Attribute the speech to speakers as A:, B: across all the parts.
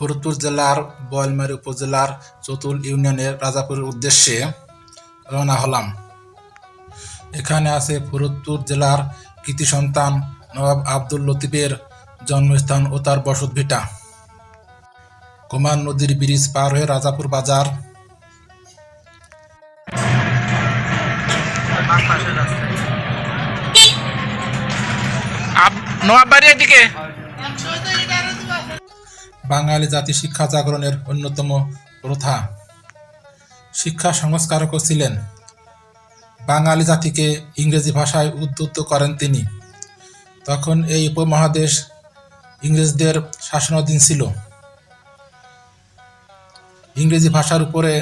A: ফরিদপুর জেলার, বোয়ালমারী উপজেলার চতুল ইউনিয়নের রাজাপুরের উদ্দেশ্যে রওনা হলাম। এখানে আছে ফরিদপুর জেলার কৃতি সন্তান নবাব আব্দুল লতিফের জন্মস্থান ও তার বসতভিটা কুমার নদীর ব্রিজ পার হয়ে রাজাপুর বাজার।
B: নবাব বাড়ি এদিকে
A: বাঙালি জাতি শিক্ষা জাগরণের অন্যতম প্রথা। শিক্ষা সংস্কারকও ছিলেন। বাঙালি জাতিকে ইংরেজি ভাষায় উদ্বুদ্ধ করেন তিনি। তখন এই উপমহাদেশ ইংরেজদের শাসনাধীন ছিল। ইংরেজি ভাষার উপরে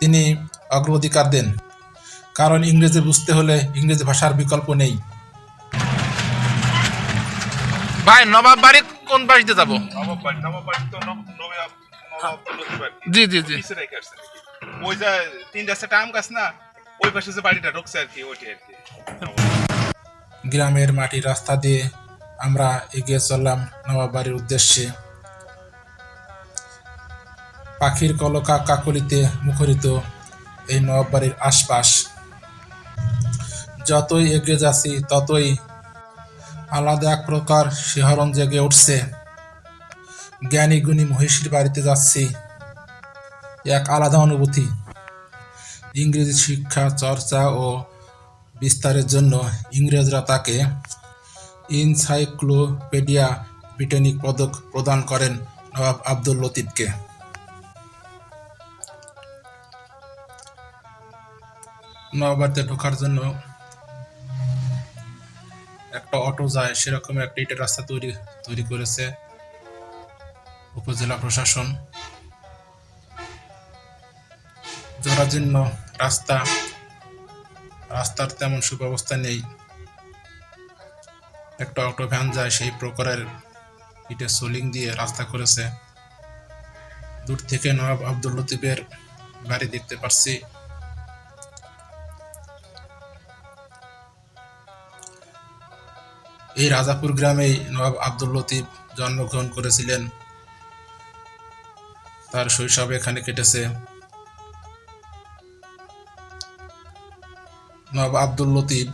A: তিনি অগ্রাধিকার দেন, কারণ ইংরেজি বুঝতে হলে ইংরেজি ভাষার বিকল্প নেই।
B: ভাই, নবাব বাড়ি কোন যাব?
C: নবাব নবাব নবাব নবাব লতিফ আর কি।
B: জি জি জি।
C: ওই যে তিনটা সেটা আম গাছ না ওই পাশে যে বাড়িটা ঢুকছে আর কি ওইটাই আর কি।
A: গ্রামের মাটির রাস্তা দিয়ে আমরা এগিয়ে চললাম নবাবাড়ির উদ্দেশ্যে। পাখির কলকা কাকলিতে মুখরিত এই নবাবাড়ির আশপাশ। যতই এগিয়ে যাচ্ছি ততই আলাদা এক প্রকার শিহরণ জেগে উঠছে। জ্ঞানী গুণী মহিষীর বাড়িতে যাচ্ছি। এক আলাদা অনুভূতি। ইংরেজি শিক্ষা, চর্চা ও বিস্তারের জন্য ইংরেজরা তাকে ইনসাইক্লোপিডিয়া ব্রিটানিক পদক প্রদান করেন নবাব আব্দুল লতিফকে। নবাবাড়িতে ঢোকার জন্য অটো যায়, সেরকম একটা ইটের রাস্তা তৈরি তৈরি করেছে উপজেলা প্রশাসন। জরাজীর্ণ রাস্তা, রাস্তার তেমন সুব্যবস্থা নেই। একটা অটো ভ্যান যায়, সেই প্রকারের ইটের সোলিং দিয়ে রাস্তা করেছে। দূর থেকে নবাব আব্দুল লতিফের বাড়ি দেখতে পাচ্ছি এই রাজাপুর গ্রামেই নবাব আব্দুল লতিফ জন্মগ্রহণ করেছিলেন। তার শৈশব এখানে কেটেছে। নবাব আব্দুল লতিফ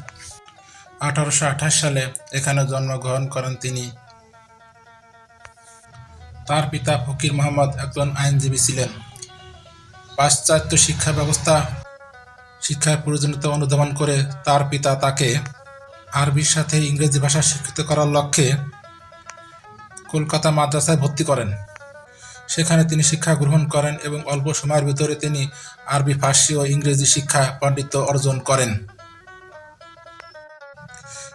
A: আঠারোশো আঠাশ সালে এখানে জন্মগ্রহণ করেন তিনি। তার পিতা ফকির মোহাম্মদ একজন আইনজীবী ছিলেন। পাশ্চাত্য শিক্ষা ব্যবস্থা, শিক্ষার প্রয়োজনীয়তা অনুধাবন করে তার পিতা তাকে আরবির সাথে ইংরেজি ভাষা শিক্ষিত করার লক্ষ্যে কলকাতা মাদ্রাসায় ভর্তি করেন। সেখানে তিনি শিক্ষা গ্রহণ করেন এবং অল্প সময়ের ভিতরে তিনি আরবি, ফার্সি ও ইংরেজি শিক্ষা পাণ্ডিত্য অর্জন করেন।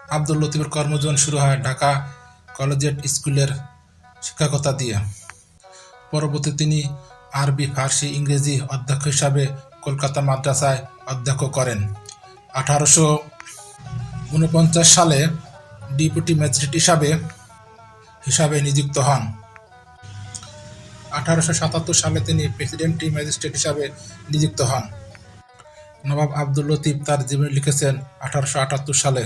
A: আব্দুল লতিফের কর্মজীবন শুরু হয় ঢাকা কলেজিয়েট স্কুলের শিক্ষকতা দিয়ে। পরবর্তী তিনি আরবি, ফার্সি, ইংরেজি অধ্যক্ষ হিসাবে কলকাতা মাদ্রাসায় অধ্যক্ষ করেন। আঠারোশো উনপঞ্চাশ সালে ডিপুটি ম্যাজিস্ট্রেট হিসাবে হিসাবে নিযুক্ত হন। আঠারোশো সাতাত্তর সালে তিনি প্রেসিডেন্টি ম্যাজিস্ট্রেট হিসাবে নিযুক্ত হন। নবাব আব্দুল লতিফ তার জীবনী লিখেছেন আঠারোশো আটাত্তর সালে।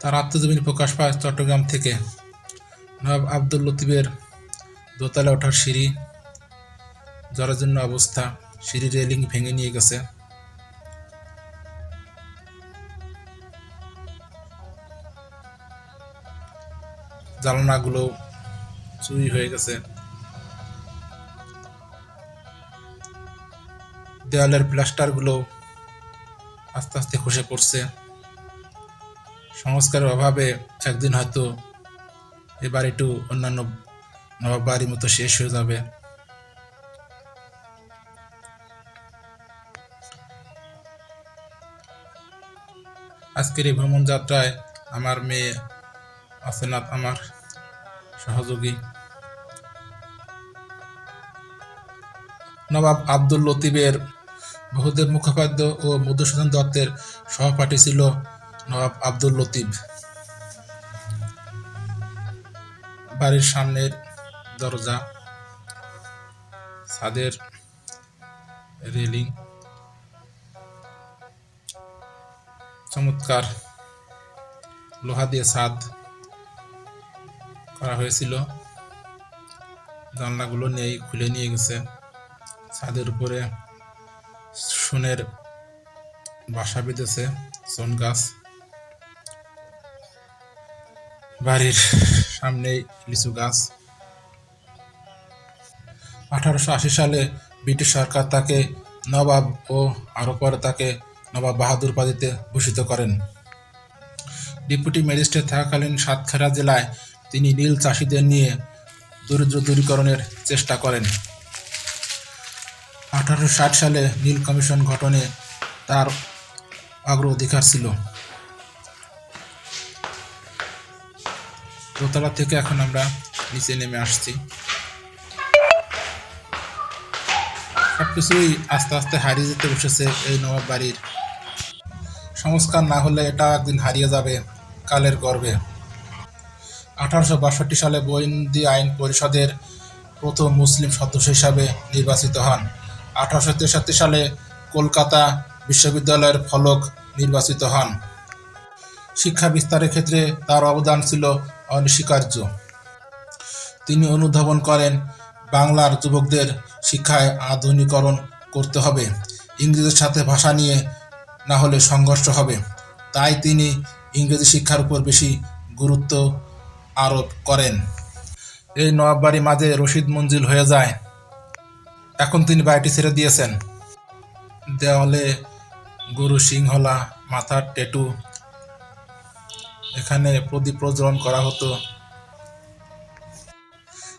A: তার আত্মজীবনী প্রকাশ পায় চট্টগ্রাম থেকে। নবাব আব্দুল লতিফের দোতলা ওঠার সিঁড়ি, জরাজীর্ণ অবস্থা সিঁড়ি রেলিং ভেঙে নিয়ে গেছে। জানলাগুলো চুরি হয়ে গেছে। দেওয়ালের প্লাস্টারগুলো আস্তে আস্তে খসে পড়ছে। সংস্কারের অভাবে একদিন হয়তো এ বাড়িটু অন্যান্য বাড়ির মতো শেষ হয়ে যাবে। আজকের এই ভ্রমণ যাত্রায় আমার মেয়ে আসেনাথ আমার সহযোগী। নবাব আব্দুল লতিফের বহুদেব মুখোপাধ্যায় ও মধুসূদন দত্তের সহপাঠী ছিল নবাব আব্দুল লতিফ। বাড়ির সামনের দরজা, ছাদের রেলিং, চমৎকার লোহা দিয়ে ছাদ করা হয়েছিল। জানলাগুলো নিয়েই খুলে নিয়ে গেছে। ছাদের উপরে সোনের বাসা বেঁধেছে সোন গাছ বাড়ির সামনেই লিচু গাছ। আঠারোশো আশি সালে ব্রিটিশ সরকার তাকে নবাব ও আরও পরে তাকে নবাব বাহাদুর উপাধিতে ভূষিত করেন। ডেপুটি ম্যাজিস্ট্রেট থাকাকালীন সাতক্ষীরা জেলায় তিনি নীল চাষিদের নিয়ে দরিদ্র দূরীকরণের চেষ্টা করেন। আঠারোশো ষাট সালে নীল কমিশন গঠনে তার অগ্রাধিকার ছিল। দোতলা থেকে এখন আমরা নিচে নেমে আসছি। সবকিছুই আস্তে আস্তে হারিয়ে যেতে বসেছে এই নবাব বাড়ির সংস্কার না হলে এটা একদিন হারিয়ে যাবে কালের গর্বে। আঠারোশো বাষট্টি সালে বন্দি আইন পরিষদের প্রথম মুসলিম সদস্য হিসাবে নির্বাচিত হন। আঠারোশো তেষট্টি সালে কলকাতা বিশ্ববিদ্যালয়ের ফলক নির্বাচিত হন। শিক্ষা বিস্তারের ক্ষেত্রে তার অবদান ছিল অনস্বীকার্য। তিনি অনুধাবন করেন, বাংলার যুবকদের শিক্ষায় আধুনিকরণ করতে হবে, ইংরেজির সাথে ভাষা নিয়ে না হলে সংঘর্ষ হবে। তাই তিনি ইংরেজি শিক্ষার উপর বেশি গুরুত্ব আরোপ করেন। এই নবাব বাড়ি মাঝে রশিদ মঞ্জিল হয়ে যায়। এখন তিনি বাড়িটি ছেড়ে দিয়েছেন। দেওয়ালে গরু, সিংহলা, মাথার টেটু এখানে প্রদীপ প্রজ্বলন করা হতো।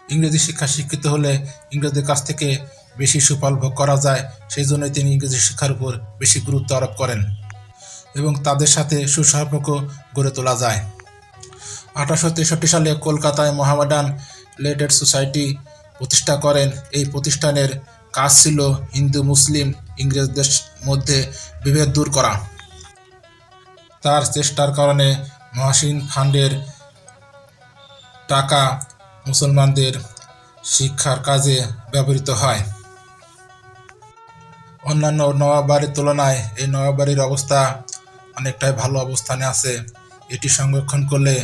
A: ইংরেজি শিক্ষা শিক্ষিত হলে ইংরেজদের কাছ থেকে বেশি সুফল ভোগ করা যায়, সেই জন্যই তিনি ইংরেজি শিক্ষার উপর বেশি গুরুত্ব আরোপ করেন এবং তাদের সাথে সুসম্পর্ক গড়ে তোলা যায়। আঠারোশো তেষট্টি সালে কলকাতায় মোহামেডান লেডেড সোসাইটি প্রতিষ্ঠা করেন। এই প্রতিষ্ঠানের কাজ ছিল হিন্দু, মুসলিম, ইংরেজদের মধ্যে বিভেদ দূর করা। তার চেষ্টার কারণে মহাসিন ফান্ডের টাকা মুসলমানদের শিক্ষার কাজে ব্যবহৃত হয়। অন্যান্য নবাব বাড়ির তুলনায় এই নবাব বাড়ির অবস্থা অনেকটাই ভালো অবস্থানে আছে। এটি সংরক্ষণ করলে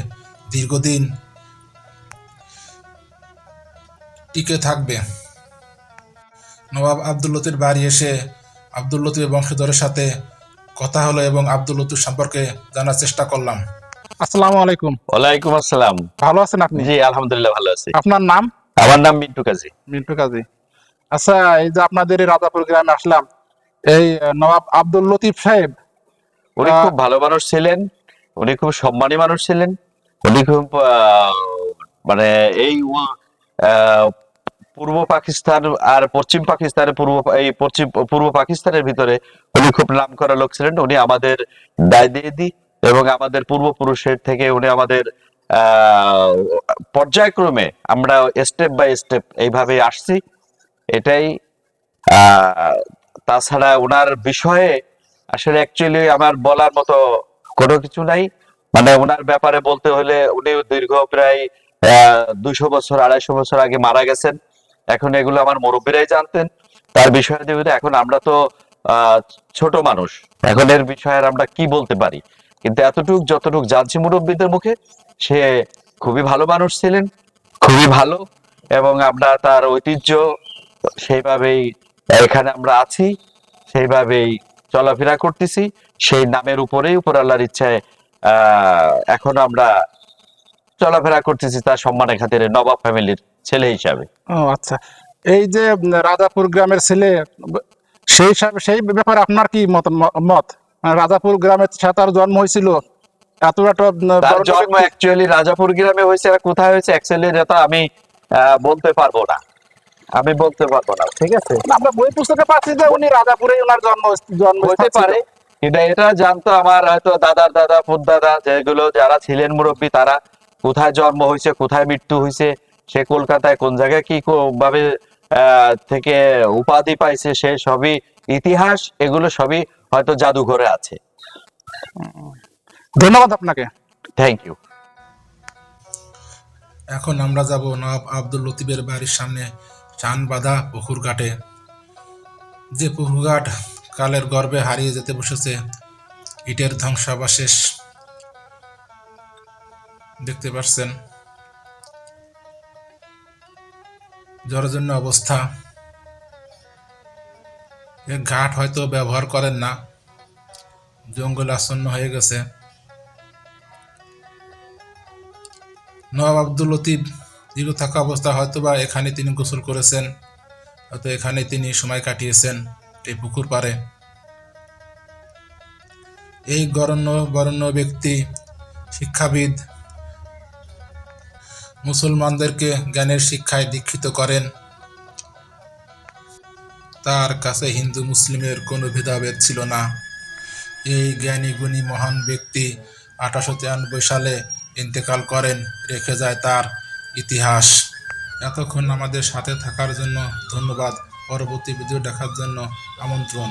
A: দীর্ঘদিন টিকে থাকবে। নবাব আব্দুল লতির বাড়ি এসে আব্দুল লতির বংশধরের সাথে কথা হলো এবং আব্দুল লতির সম্পর্কে জানার চেষ্টা করলাম।
D: আসসালামু আলাইকুম।
E: ওয়ালাইকুম আসসালাম।
D: ভালো আছেন আপনি?
E: জি আলহামদুলিল্লাহ ভালো আছি।
D: আপনার নাম?
E: আমার নাম মিন্টু কাজী।
D: মিন্টু কাজী। আচ্ছা এই যে আপনাদের এই রাজাপুর গ্রামে আসলাম এই নবাব আব্দুল লতিফ সাহেব
E: উনি খুব ভালো মানুষ ছিলেন উনি খুব সম্মানী মানুষ ছিলেন। উনি মানে এই পূর্ব পাকিস্তান আর পশ্চিম পাকিস্তানের পূর্ব, এই পশ্চিম, পূর্ব পাকিস্তানের ভিতরে উনি খুব নাম করা লোক ছিলেন। উনি আমাদের দায় দিয়ে দিই এবং আমাদের পূর্বপুরুষের থেকে উনি আমাদের পর্যায়ক্রমে আমরা স্টেপ বাই স্টেপ এইভাবে আসছি। এটাই তাছাড়া ওনার বিষয়ে আসলে অ্যাকচুয়ালি আমার বলার মতো কোনো কিছু নাই। মানে ওনার ব্যাপারে বলতে হলে উনি দীর্ঘ প্রায় দুশো বছর, আড়াইশো বছর আগে মারা গেছেন। এখন এগুলো আমার মুরব্বীরাই জানতেন। তার বিষয়ে এখন আমরা তো ছোট মানুষ। এখন এর বিষয়ে আমরা কি বলতে পারি? কিন্তু এতটুক, যতটুক জানছি মুরব্বীদের মুখে, সে খুবই ভালো মানুষ ছিলেন, খুবই ভালো, এবং আমরা তার ঐতিহ্য সেইভাবেই এখানে আমরা আছি, সেইভাবেই চলাফেরা করতেছি। সেই নামের উপরেই উপর আল্লাহর ইচ্ছায় এখনও আমরা চলাফেরা করতেছি তার সম্মানের খাতিরে নবাব ফ্যামিলির ছেলে হিসাবে।
D: ও আচ্ছা। এই যে রাজাপুর গ্রামের ছেলে সেই সেই ব্যাপারে আপনার কি মত মত? মানে রাজাপুর গ্রামে তার জন্ম হয়েছিল
E: জন্ম অ্যাকচুয়ালি রাজাপুর গ্রামে হয়েছে কোথায় হয়েছে অ্যাকচুয়ালি এটা আমি আহ, বলতে পারব না। আমি বলতে পারব না ঠিক আছে?
D: আমরা বই পুস্তকে পাচ্ছি যে উনি রাজাপুরে ওনার জন্ম জন্ম
E: হতে পারে। কিন্তু এটা জানতো আমার হয়তো দাদার দাদা দাদা যেগুলো যারা ছিলেন মুরব্বী তারা কোথায় জন্ম হয়েছে কোথায় মৃত্যু হয়েছে সে কলকাতায় কোন জায়গায় কি কো- ভাবে আহ, থেকে উপাধি পাইছে সে সবই ইতিহাস এগুলো সবই হয়তো জাদুঘরে আছে।
D: ধন্যবাদ আপনাকে।
E: থ্যাংক ইউ
A: এখন আমরা যাব নবাব আব্দুল লতিফের বাড়ির সামনে চান বাঁধা পুকুর ঘাটে যে পুকুর ঘাট কালের গর্বে হারিয়ে যেতে বসেছে। ইটের ধ্বংসাবশেষ দেখতে পাচ্ছেন। জরাজন্য অবস্থা। ঘাট হয়তো ব্যবহার করেন না। জঙ্গল আসন্ন হয়ে গেছে। নবাব আব্দুল লতিফ দীর্ঘ থাকা অবস্থা হয়তো বা এখানে তিনি গোসল করেছেন, হয়তো এখানে তিনি সময় কাটিয়েছেন। এই পুকুর পাড়ে। এই গরণ্য বরণ্য ব্যক্তি, শিক্ষাবিদ, মুসলমানদেরকে জ্ঞানের শিক্ষায় দীক্ষিত করেন। তার কাছে হিন্দু মুসলিমের কোনো ভেদাভেদ ছিল না। এই জ্ঞানী গুণী মহান ব্যক্তি আঠারোশো তিরানব্বই সালে ইন্তেকাল করেন, রেখে যায় তার ইতিহাস। এতক্ষণ আমাদের সাথে থাকার জন্য ধন্যবাদ। পরবর্তী ভিডিও দেখার জন্য আমন্ত্রণ।